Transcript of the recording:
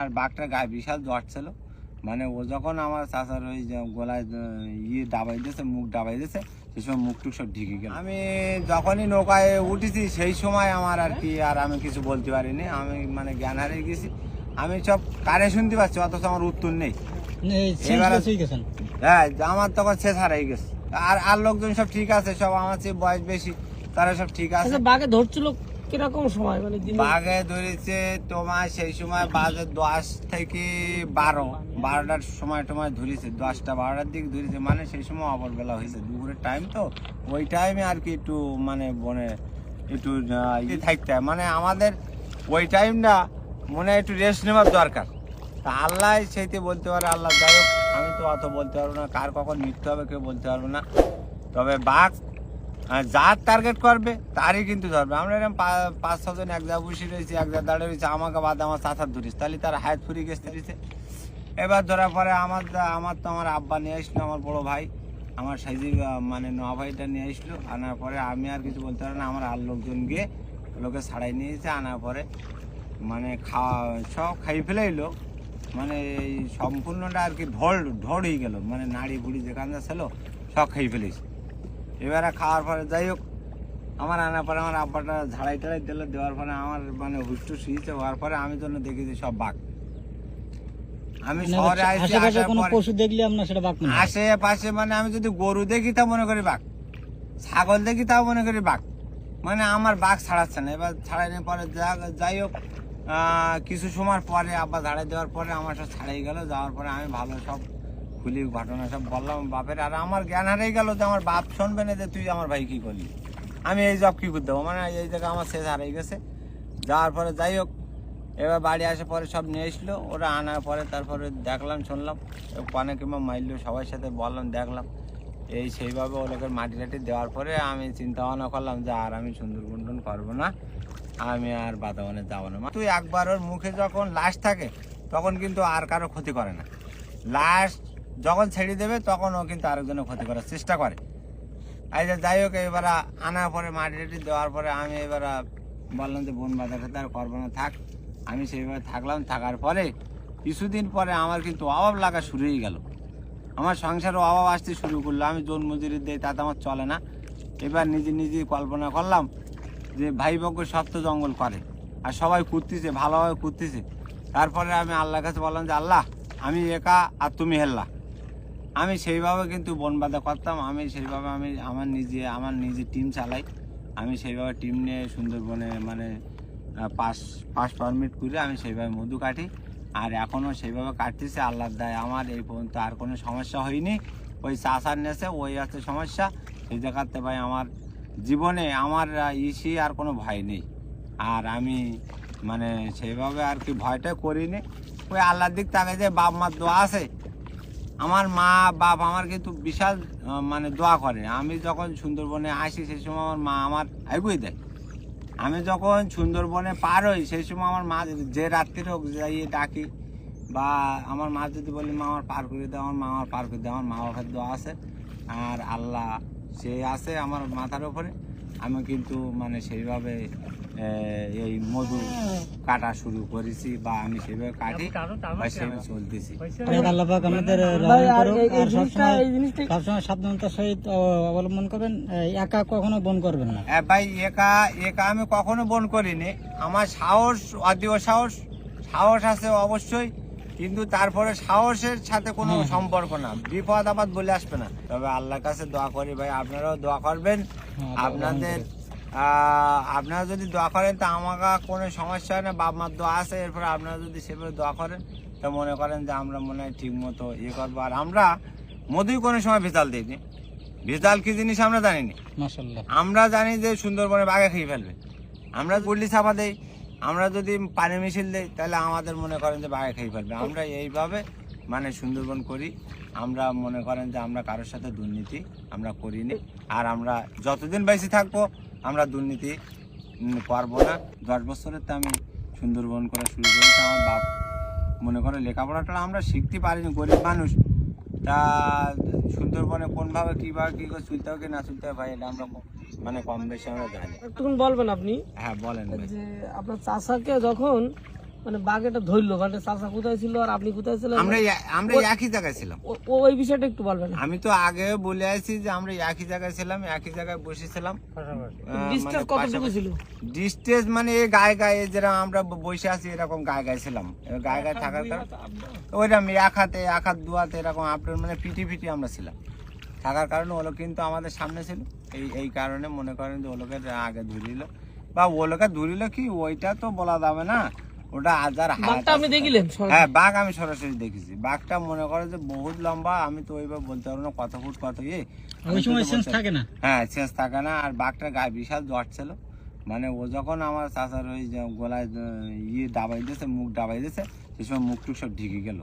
আর বাঘটার গায়ে বিশাল জ্বর ছিল। মানে ও যখন আমার চাচার ওই গলায় ইয়ে ডাবাই দিয়েছে মুখ ডাবাই দিয়েছে সেই সময় মুখ টুক সব ঢেকে গেল। আমি যখনই নৌকায় উঠেছি সেই সময় আমার আর কি আর আমি কিছু বলতে পারিনি। আমি মানে জ্ঞান হারিয়ে গেছি। আমি সব কানে শুনতে পাচ্ছি অথচ আমার উত্তর নেই। হ্যাঁ আমার তখন শেষ হারাই গেছে। আর আর লোকজন সব ঠিক আছে সব আমার চেয়ে বয়স বেশি তারা সব ঠিক আছে। আচ্ছা বাঘে ধরছিল কীরকম সময়? মানে বাঘে ধরেছে তোমার সেই সময় বাজে দশ থেকে বারো। বারোটার সময় তোমায় ধরেছে। দশটা, বারোটার দিকে ধরেছে। মানে সেই সময় অবরবেলা হয়েছে। দুপুরের টাইম তো। ওই টাইমে আর কি একটু মানে বনে একটু ইয়ে থাকতে হয়। মানে আমাদের ওই টাইমটা মনে একটু রেস্ট নেওয়ার দরকার। তা আল্লাহ সেইতে বলতে পারে, আল্লাহ যাই আমি তো অত বলতে পারব না। কার কখন মৃত্যু হবে কেউ বলতে পারব না। তবে বাঘ যার টার্গেট করবে, তারই কিন্তু ধরবে। আমরা এরকম পাঁচ ছজন এক জায়গায় বসে রয়েছি, এক জায়গায় দাঁড়িয়ে রয়েছে, আমাকে বাদ আমার চাচার ধরিস তাহলে তার হায়াত ফুরিয়ে গেছে দিয়েছে এবার ধরার পরে আমার আমার তো আমার আব্বা নিয়ে আসলো, আমার বড় ভাই। আমার সাইজি মানে নোয়া ভাইটা নিয়ে আসলো। আনার পরে আমি আর কিছু বলতে পারি না, আমার আর লোকজন গিয়ে লোকে ছাড়াই নিয়েছে আনার পরে মানে খাওয়া, সব খাই ফেলাইলো। মানে এই সম্পূর্ণটা আর কি ঢোল ঢোল হয়ে গেল। মানে নাড়ি বুড়ি যেখানে ছিল, সব খাই ফেলেছে এবারে খাওয়ার পরে যাই হোক আমার আনার পরে আমার আব্বাটা ঝাড়াই টাড়াই দিল দেওয়ার পরে আমার মানে হুষ্টু শুয়েছে হওয়ার পরে আমি জন্য দেখেছি সব বাঘ। আমি শহরে আসছি কোনো পশু দেখলে আপনার সেটা বাঘ আশেপাশে মানে আমি যদি গরু দেখি তা মনে করি বাঘ। ছাগল দেখি তাও মনে করি বাঘ। মানে আমার বাঘ ছাড়াচ্ছে না। এবার ছাড়াই নেওয়ার পরে যাই হোক আহ, কিছু সময় পরে আব্বা ঝাড়াই দেওয়ার পরে আমার সব ছাড়াই গেল। যাওয়ার পরে আমি ভালো সব খুলি ঘটনা সব বললাম, বাপের, আর আমার জ্ঞান হারিয়ে গেল যে আমার বাপ শুনবে না যে তুই আমার ভাই কি করলি। আমি এই জব কি করতে দেবো? মানে এই জায়গায় আমার শেষ হারিয়ে গেছে। যাওয়ার পরে যাই হোক, এবার বাড়ি আসার পরে সব নিয়ে এসলো। ওরা আনার পরে তারপরে দেখলাম, শুনলাম পানে কিংবা মাইলো সবার সাথে বললাম, দেখলাম। এই সেইভাবে ওদেরকে মাটি টাটি দেওয়ার পরে আমি চিন্তা ভাবনা করলাম যে আর আমি সুন্দরবন করব না। আমি আর বাতাবনে যাব না। তুই একবার ওর মুখে যখন লাশ থাকে, তখন কিন্তু আর কারও ক্ষতি করে না। লাশ যখন ছেড়ে দেবে, তখন ও কিন্তু আরেকজনের ক্ষতি করার চেষ্টা করে। এই যে যাই হোক, এবার আনার পরে মাটি টাটি দেওয়ার পরে আমি এবার বললাম যে, বন বাজার আর করব না, থাক। আমি সেইভাবে থাকলাম। থাকার পরে কিছুদিন পরে আমার কিন্তু অভাব লাগা শুরু হয়ে গেল। আমার সংসারও অভাব আসতে শুরু করল। আমি জোন মজুরি দিই তাতে আমার চলে না। এবার নিজে নিজে কল্পনা করলাম যে, ভাই বক্য সব তো জঙ্গল করে। আর সবাই করতেছে ভালোভাবে করতেছে তারপরে আমি আল্লাহর কাছে বললাম যে, আল্লাহ, আমি একা আর তুমি হেল্লা। আমি সেইভাবে কিন্তু বন বাঁধা করতাম। আমি সেইভাবে আমি আমার নিজে আমার নিজে টিম চালাই। আমি সেইভাবে টিম নিয়ে সুন্দরবনে মানে পাস পাস পারমিট করে আমি সেইভাবে মধু কাটি। আর এখনও সেইভাবে কাটতেছে, আল্লাহর দায় আমার। এই পর্যন্ত আর কোনো সমস্যা হয়নি। ওই চাষার নেছে ওই আছে সমস্যা। সেই জায়গাতে ভাই আমার জীবনে আমার ইসি আর কোনো ভয় নেই। আর আমি মানে সেইভাবে আর কি ভয়টা করিনি। ওই আল্লাহর দিক তাকে যে বাপ মার দোয়া আছে আমার মা, বাপ আমার কিন্তু বিশাল মানে দোয়া করে। আমি যখন সুন্দরবনে আসি, সেই সময় আমার মা আমার এগিয়ে দেয়। আমি যখন সুন্দরবনে পার হই, সেই সময় আমার মা যে রাত্রির হোক যাইয়ে ডাকি, বা আমার মা যদি বলি, মা, আমার পার করে দাও, আমার মা, আমার পার করে দাও, আমার মা বাবার দোয়া আছে, আর আল্লাহ সে আছে আমার মাথার উপরে। আমি কিন্তু মানে সেইভাবে এই মধু কাটা শুরু করেছি বা আমি সেইভাবে কাটি বা চলতেছি। আমাদের সবসময় সাবধানতার সহিত অবলম্বন করবেন। একা কখনো বন করবেন না। হ্যাঁ ভাই একা একা আমি কখনো বন করিনি। আমার সাহস অদীয় সাহস সাহস আছে অবশ্যই। কিন্তু তারপরে সাহসের সাথে কোনো সম্পর্ক না। বিপদ আপদ বলে আসবে না। তবে আল্লাহর কাছে দোয়া করি ভাই আপনারাও দোয়া করবেন। হ্যাঁ, আপনাদের আপনারা যদি দোয়া করেন তা আমাকে কোনো সমস্যা হয় না। বাপ মার দোয়া আছে এরপরে আপনারা যদি সেভাবে দোয়া করেন তা মনে করেন যে আমরা মনে হয় ঠিক মতো ইয়ে করব। আর আমরা মধুই কোনো সময় ভেজাল দিইনি। ভেজাল কি জিনিস আমরা জানিনি। আমরা জানি যে সুন্দরবনে বাঘে খেয়ে ফেলবে। আমরা গুল্লি চাপা দেই আমরা যদি পানি মিছিল দেই, তাহলে আমাদের মনে করেন যে বাঘে খেয়ে ফেলবে। আমরা এইভাবে মানে সুন্দরবন করি। আমরা মনে করেন যে আমরা কারোর সাথে দুর্নীতি আমরা করিনি। আর আমরা যতদিন বেশি থাকব, আমরা দুর্নীতি করব না। দশ বছরের তো আমি সুন্দরবন করা শুরু করেছি। আমার বাপ মনে করে লেখাপড়াটা আমরা শিখতে পারিনি, গরিব মানুষ। তা সুন্দরবনে কোনভাবে কীভাবে কী করে চলতে হবে কি না চলতে হবে ভাই, এটা আমরা মানে কম বেশি আমরা জানি। একটুকুন বলবেন আপনি হ্যাঁ বলেন যে আপনার চাচাকে যখন মানে বাঘ এটা ধরলো মানে চাচা কোথায় ছিল আর আপনি কোথায় ছিলেন? আমরা আমরা একই জায়গায় ছিলাম। ওই বিষয়টা একটু বলবেন। আমি তো আগে বলে আছি যে আমরা একই জায়গায় ছিলাম একই জায়গায় বসেছিলাম। ডিস্টেন্স কতটুকু ছিল? ডিস্টেন্স মানে এই গায়ে গায়ে যেরকম আমরা বসে আছি এরকম গায়ে গায়ে ছিলাম। গায়ে গায়ে থাকার কারণে ওইরকম এক হাতে এক হাত দু হাতে এরকম আপনার মানে পিটি পিটি আমরা ছিলাম। থাকার কারণে ওলো কিন্তু আমাদের সামনে ছিল। এই এই কারণে মনে করেন যে ওলোকে আগে ধরিল বা ওলোকে ধরিল কি? ওইটা তো বলা যাবে না। ওটা আজার আপনি দেখিলেন হ্যাঁ বাঘ আমি সরাসরি দেখেছি। বাঘটা মনে করে যে বহুত লম্বা আমি তো ওইভাবে বলতে পারব না কত ফুট কত ইয়ে। ওই সময় সেন্স থাকে না। হ্যাঁ শেষ থাকে না। আর বাঘটার গায়ে বিশাল জ্বর ছিল। মানে ও যখন আমার চাচার ওই গলায় ইয়ে দাবাই দিয়েছে মুখ দাবাই দিয়েছে সে সময় মুখ টুক সব ঢেকে গেল।